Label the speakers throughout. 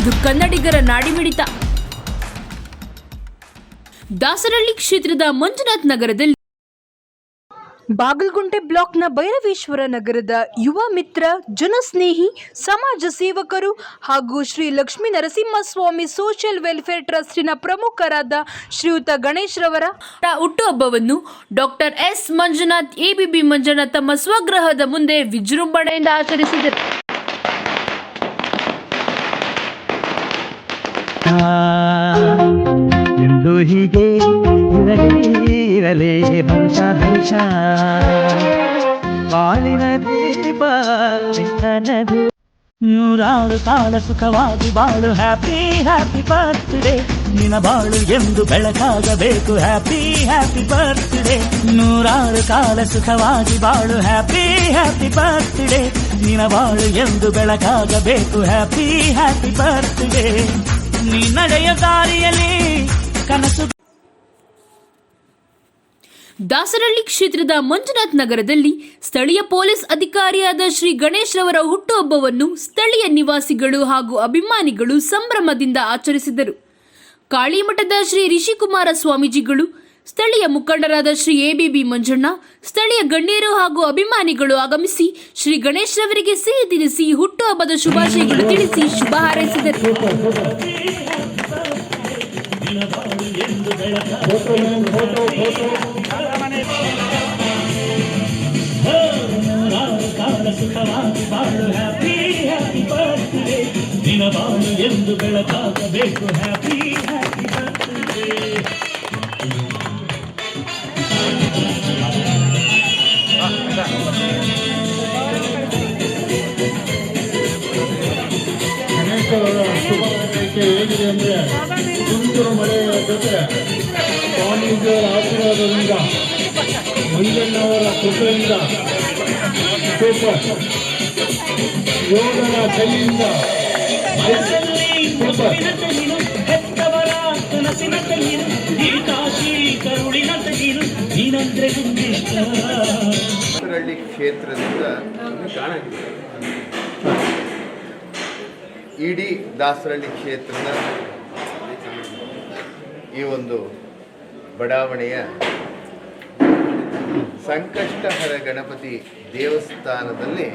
Speaker 1: ಇದು ಕನ್ನಡಿಗರ ನಾಡಿಮಿಡಿತ. ದಾಸರಳ್ಳಿ ಕ್ಷೇತ್ರದ ಮಂಜುನಾಥ್ ನಗರದಲ್ಲಿ ಬಾಗಲಗುಂಟೆ ಬ್ಲಾಕ್ನ ಭೈರವೇಶ್ವರ ನಗರದ ಯುವ ಮಿತ್ರ ಜನಸ್ನೇಹಿ ಸಮಾಜ ಸೇವಕರು ಹಾಗೂ ಶ್ರೀ ಲಕ್ಷ್ಮೀ ನರಸಿಂಹಸ್ವಾಮಿ ಸೋಷಿಯಲ್ ವೆಲ್ಫೇರ್ ಟ್ರಸ್ಟಿನ ಪ್ರಮುಖರಾದ ಶ್ರೀಯುತ ಗಣೇಶ್ ರವರ ಹುಟ್ಟುಹಬ್ಬವನ್ನು ಡಾಕ್ಟರ್ ಎಸ್ ಮಂಜುನಾಥ್ ಎಬಿಬಿ ಮಂಜುನಾಥ್ ತಮ್ಮ ಸ್ವಗೃಹದ ಮುಂದೆ ವಿಜೃಂಭಣೆಯಿಂದ ಆಚರಿಸಿದರು.
Speaker 2: ಎಂದು ಹೀಗೆ ಇರಲಿ ಇರಲೇ ಹಂಸ ಹಂಸ ಬಾಳಿನ ದೀಪ ಬೆಳಕನದು. ನೂರಾರು ಕಾಲ ಸುಖವಾಗಿ ಬಾಳು ಹ್ಯಾಪಿ ಹ್ಯಾಪಿ ಬರ್ತ್ಡೇ ನಿನ ಬಾಳು ಎಂದು ಬೆಳಕಾಗಬೇಕು ಹ್ಯಾಪಿ ಹ್ಯಾಪಿ ಬರ್ತ್ಡೇ ನೂರಾರು ಕಾಲ ಸುಖವಾಗಿ ಬಾಳು ಹ್ಯಾಪಿ ಹ್ಯಾಪಿ ಬರ್ತ್ಡೇ ನಿನ ಬಾಳು ಎಂದು ಬೆಳಕಾಗಬೇಕು ಹ್ಯಾಪಿ ಹ್ಯಾಪಿ ಬರ್ತ್ಡೇ ನೀ ನಡೆಯ ದಾರಿಯಲ್ಲಿ ಕನಸು
Speaker 1: ದಾಸರಳ್ಳಿ ಕ್ಷೇತ್ರದ ಮಂಜುನಾಥ್ ನಗರದಲ್ಲಿ ಸ್ಥಳೀಯ ಪೊಲೀಸ್ ಅಧಿಕಾರಿಯಾದ ಶ್ರೀ ಗಣೇಶ್ ರವರ ಹುಟ್ಟುಹಬ್ಬವನ್ನು ಸ್ಥಳೀಯ ನಿವಾಸಿಗಳು ಹಾಗೂ ಅಭಿಮಾನಿಗಳು ಸಂಭ್ರಮದಿಂದ ಆಚರಿಸಿದರು. ಕಾಳಿಮಠದ ಶ್ರೀ ರಿಷಿಕುಮಾರ ಸ್ವಾಮೀಜಿಗಳು, ಸ್ಥಳೀಯ ಮುಖಂಡರಾದ ಶ್ರೀ ಎಬಿಬಿ ಮಂಜಣ್ಣ, ಸ್ಥಳೀಯ ಗಣ್ಯರು ಹಾಗೂ ಅಭಿಮಾನಿಗಳು ಆಗಮಿಸಿ ಶ್ರೀ ಗಣೇಶ್ ರವರಿಗೆ ಸಿಹಿ ತಿನಿಸಿ ಹುಟ್ಟುಹಬ್ಬದ ಶುಭಾಶಯಗಳು ತಿಳಿಸಿ ಶುಭ ಹಾರೈಸಿದರು.
Speaker 2: ಸುಖವಾಗಿ ಬಾಳು ಹ್ಯಾಪಿ ಹ್ಯಾಪಿ ಬರ್ತ್ಡೇ ದಿನ ಬಾಳು ಎಂದು ಬೆಳಕಾಗಬೇಕು ಹ್ಯಾಪಿ ಹ್ಯಾಪಿ ಬರ್ತ್ಡೇ
Speaker 3: ಗಣೇಶವರ ಹೇಗಿದೆ ಅಂದರೆ ತುಂತುರು ಮಳೆಯ ಜೊತೆ ಸ್ವಾಮೀಜಿಯವರ ಆಶೀರ್ವಾದದಿಂದ ಮಂಜಣ್ಣವರ ಕೃಪೆಯಿಂದ ಸೂಪರ್ ಯೋಗನ ಕೈಯಿಂದ ಸೂಪರ್
Speaker 2: ಕನಸಿನ ಕೈಯಿರು ಈ ಕಾಶಿ ಕರುಳಿನ ತೆಗಿರು ನೀನಂದ್ರೆ
Speaker 4: ಕ್ಷೇತ್ರದಿಂದ ಇಡೀ ದಾಸರಳ್ಳಿ ಕ್ಷೇತ್ರದ ಈ ಒಂದು ಬಡಾವಣೆಯ ಸಂಕಷ್ಟಹರ ಗಣಪತಿ ದೇವಸ್ಥಾನದಲ್ಲಿ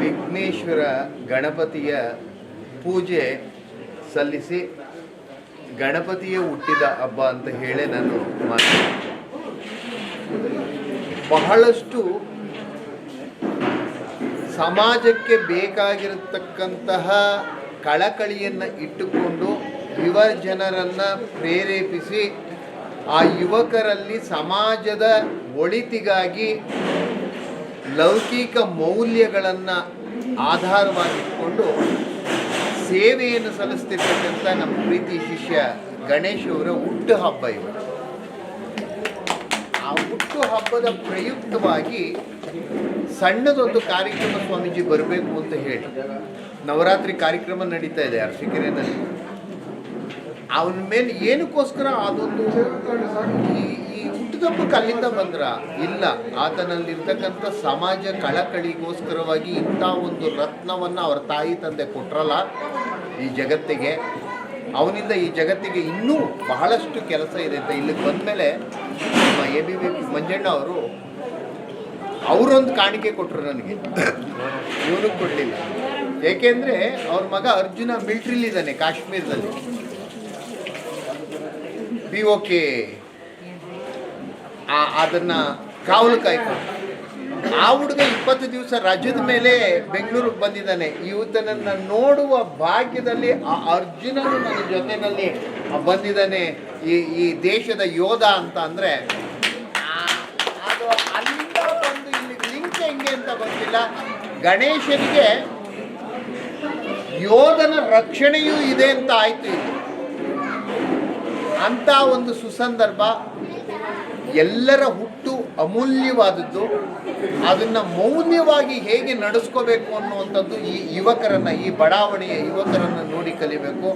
Speaker 4: ವಿಘ್ನೇಶ್ವರ ಗಣಪತಿಯ ಪೂಜೆ ಸಲ್ಲಿಸಿ ಗಣಪತಿಯ ಹುಟ್ಟಿದ ಹಬ್ಬ ಅಂತ ಹೇಳಿ ನಾನು ಮಾತು ಬಹಳಷ್ಟು ಸಮಾಜಕ್ಕೆ ಬೇಕಾಗಿರತಕ್ಕಂತಹ ಕಳಕಳಿಯನ್ನು ಇಟ್ಟುಕೊಂಡು ಯುವ ಜನರನ್ನು ಪ್ರೇರೇಪಿಸಿ ಆ ಯುವಕರಲ್ಲಿ ಸಮಾಜದ ಒಳಿತಿಗಾಗಿ ಲೌಕಿಕ ಮೌಲ್ಯಗಳನ್ನು ಆಧಾರವಾಗಿಟ್ಕೊಂಡು ಸೇವೆಯನ್ನು ಸಲ್ಲಿಸ್ತಿರ್ತಕ್ಕಂಥ ನಮ್ಮ ಪ್ರೀತಿ ಶಿಷ್ಯ ಗಣೇಶ್ ಅವರ ಹುಟ್ಟು ಹಬ್ಬ ಇವರು. ಆ ಹುಟ್ಟು ಹಬ್ಬದ ಪ್ರಯುಕ್ತವಾಗಿ ಸಣ್ಣದೊಂದು ಕಾರ್ಯಕ್ರಮ ಸ್ವಾಮೀಜಿ ಬರಬೇಕು ಅಂತ ಹೇಳಿ ನವರಾತ್ರಿ ಕಾರ್ಯಕ್ರಮ ನಡೀತಾ ಇದೆ ಅರ್ಶಿಕೆರೆಯಲ್ಲಿ ಅವನ ಮೇಲೆ ಏನಕ್ಕೋಸ್ಕರ ಅದೊಂದು ಈ ಈ ಹುಟ್ಟಿದಬ್ಬಕ್ಕೆ ಅಲ್ಲಿಂದ ಬಂದ್ರ? ಇಲ್ಲ, ಆತನಲ್ಲಿರ್ತಕ್ಕಂಥ ಸಮಾಜ ಕಳಕಳಿಗೋಸ್ಕರವಾಗಿ ಇಂಥ ಒಂದು ರತ್ನವನ್ನು ಅವರ ತಾಯಿ ತಂದೆ ಕೊಟ್ರಲ್ಲ ಈ ಜಗತ್ತಿಗೆ. ಅವನಿಂದ ಈ ಜಗತ್ತಿಗೆ ಇನ್ನೂ ಬಹಳಷ್ಟು ಕೆಲಸ ಇದೆ ಅಂತ ಇಲ್ಲಿಗೆ ಬಂದಮೇಲೆ ನಮ್ಮ ಎ ಬಿ ಬಿ ಮಂಜಣ್ಣ ಅವರು ಅವರೊಂದು ಕಾಣಿಕೆ ಕೊಟ್ಟರು ನನಗೆ. ಇವನು ಕೊಡಲಿಲ್ಲ. ಏಕೆಂದರೆ ಅವ್ರ ಮಗ ಅರ್ಜುನ ಮಿಲ್ಟ್ರಿಲಿದ್ದಾನೆ ಕಾಶ್ಮೀರದಲ್ಲಿ. ಪಿ ಓ ಕೆ ಅದನ್ನು ಕಾವಲು ಕಾಯ್ಕೊಂಡು ಆ ಹುಡುಗ ಇಪ್ಪತ್ತು ದಿವಸ ರಜದ ಮೇಲೆ ಬೆಂಗಳೂರಿಗೆ ಬಂದಿದ್ದಾನೆ. ಇವತ್ತನನ್ನು ನೋಡುವ ಭಾಗ್ಯದಲ್ಲಿ ಆ ಅರ್ಜುನನು ನನ್ನ ಜೊತೆಯಲ್ಲಿ ಬಂದಿದ್ದಾನೆ. ಈ ಈ ದೇಶದ ಯೋಧ ಅಂತ ಅಂದರೆ ಅದು ಅಲ್ಲಿಂದ ಬಂದು ಇಲ್ಲಿ ಲಿಂಕ್ ಹೆಂಗೆ ಗೊತ್ತಿಲ್ಲ ಗಣೇಶನಿಗೆ ಯೋಧನ ರಕ್ಷಣೆಯೂ ಇದೆ ಅಂತ ಆಯ್ತು ಇದು ಅಂತ ಒಂದು ಸುಸಂದರ್ಭ ಎಲ್ಲರ ಹುಟ್ಟು ಅಮೂಲ್ಯವಾದದ್ದು. ಅದನ್ನು ಮೌಲ್ಯವಾಗಿ ಹೇಗೆ ನಡೆಸ್ಕೋಬೇಕು ಅನ್ನುವಂಥದ್ದು ಈ ಯುವಕರನ್ನು, ಈ ಬಡಾವಣೆಯ ಯುವಕರನ್ನು ನೋಡಿ ಕಲಿಬೇಕು.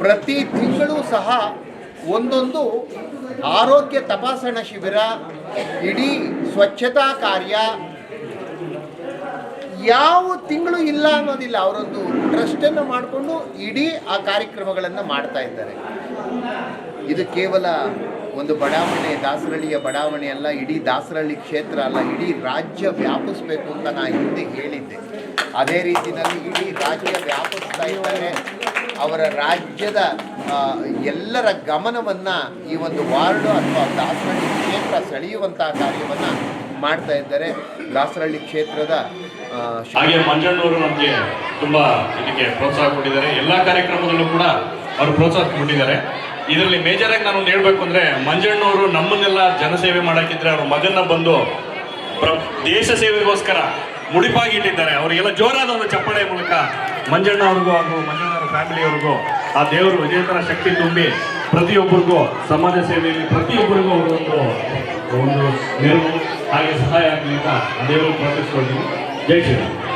Speaker 4: ಪ್ರತಿ ತಿಂಗಳು ಸಹ ಒಂದೊಂದು ಆರೋಗ್ಯ ತಪಾಸಣಾ ಶಿಬಿರ, ಇಡೀ ಸ್ವಚ್ಛತಾ ಕಾರ್ಯ ಯಾವ ತಿಂಗಳು ಇಲ್ಲ ಅನ್ನೋದಿಲ್ಲ. ಅವರೊಂದು ಟ್ರಸ್ಟನ್ನು ಮಾಡಿಕೊಂಡು ಇಡೀ ಆ ಕಾರ್ಯಕ್ರಮಗಳನ್ನು ಮಾಡ್ತಾ ಇದ್ದಾರೆ. ಇದು ಕೇವಲ ಒಂದು ಬಡಾವಣೆ, ದಾಸರಳ್ಳಿಯ ಬಡಾವಣೆ ಅಲ್ಲ, ಇಡೀ ದಾಸರಳ್ಳಿ ಕ್ಷೇತ್ರ ಅಲ್ಲ, ಇಡೀ ರಾಜ್ಯ ವ್ಯಾಪಿಸ್ಬೇಕು ಅಂತ ನಾನು ಹಿಂದೆ ಹೇಳಿದ್ದೆ. ಅದೇ ರೀತಿಯಲ್ಲಿ ಇಡೀ ರಾಜ್ಯ ವ್ಯಾಪಿಸ್ತಾ ಇದ್ದಾರೆ ಅವರ ರಾಜ್ಯದ ಎಲ್ಲರ ಗಮನವನ್ನು ಈ ಒಂದು ವಾರ್ಡು ಅಥವಾ ದಾಸರಳ್ಳಿ ಕ್ಷೇತ್ರ ಸೆಳೆಯುವಂತಹ ಕಾರ್ಯವನ್ನು ಮಾಡ್ತಾ ಇದ್ದಾರೆ ದಾಸರಳ್ಳಿ ಕ್ಷೇತ್ರದ
Speaker 5: ಹಾಗೆ ಮಂಜಣ್ಣವರು ನಮಗೆ ತುಂಬಾ ಇದಕ್ಕೆ ಪ್ರೋತ್ಸಾಹ ಕೊಟ್ಟಿದ್ದಾರೆ. ಎಲ್ಲಾ ಕಾರ್ಯಕ್ರಮದಲ್ಲೂ ಕೂಡ ಅವರು ಪ್ರೋತ್ಸಾಹ ಕೊಟ್ಟಿದ್ದಾರೆ. ಇದರಲ್ಲಿ ಮೇಜರ್ ಆಗಿ ನಾನು ಹೇಳ್ಬೇಕು ಅಂದ್ರೆ, ಮಂಜಣ್ಣವರು ನಮ್ಮನ್ನೆಲ್ಲ ಜನಸೇವೆ ಮಾಡಕ್ಕಿದ್ರೆ ಅವ್ರ ಮಗನ್ನ ಬಂದು ದೇಶ ಸೇವೆಗೋಸ್ಕರ ಮುಡಿಪಾಗಿ ಇಟ್ಟಿದ್ದಾರೆ. ಅವರಿಗೆಲ್ಲ ಜೋರಾದ ಒಂದು ಚಪ್ಪಾಳೆ ಮೂಲಕ ಮಂಜಣ್ಣ ಅವ್ರಿಗೂ ಹಾಗೂ ಮಂಜಣ್ಣವರ ಫ್ಯಾಮಿಲಿಯವ್ರಿಗೂ, ಆ ದೇವರು ಇದೇ ತರ ಶಕ್ತಿ ತುಂಬಿ ಪ್ರತಿಯೊಬ್ಬರಿಗೂ, ಸಮಾಜ ಸೇವೆಯಲ್ಲಿ ಪ್ರತಿಯೊಬ್ಬರಿಗೂ ಅವರೊಂದು, ಒಂದು ನೆರವು ಹಾಗೆ ಸಹಾಯ ಆಗಲಿ ಅಂತ ದೇವರು ಪ್ರಾರ್ಥಿಸ್ಕೊಳ್ತೀನಿ. Jason.